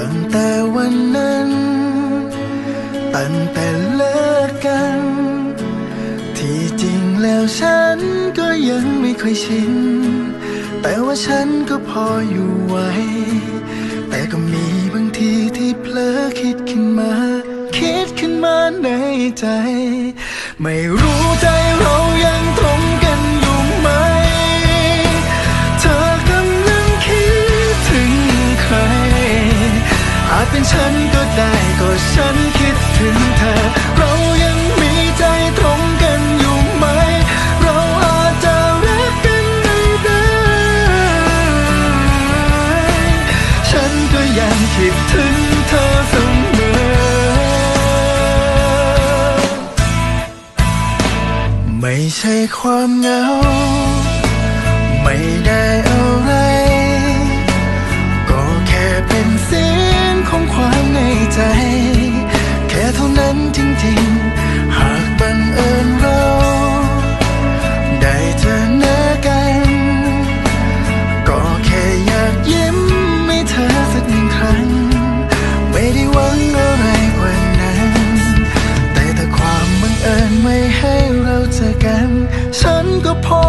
ตั้งแต่วันนั้น ตั้งแต่เลิกกัน ที่จริงแล้วฉันก็ยังไม่ค่อยชิน แต่ว่าฉันก็พออยู่ไหว แต่ก็มีบางทีที่เผลอคิดขึ้นมา คิดขึ้นมาในใจ ไม่รู้จเฉันก็ได้ก็ฉันคิดถึงเธอ เรายังมีใจตรงกันอยู่ไหม เราอาจจะรักกันไม่ได้ ฉันก็ยังคิดถึงเธอเสมอ ไม่ใช่ความเหงา upon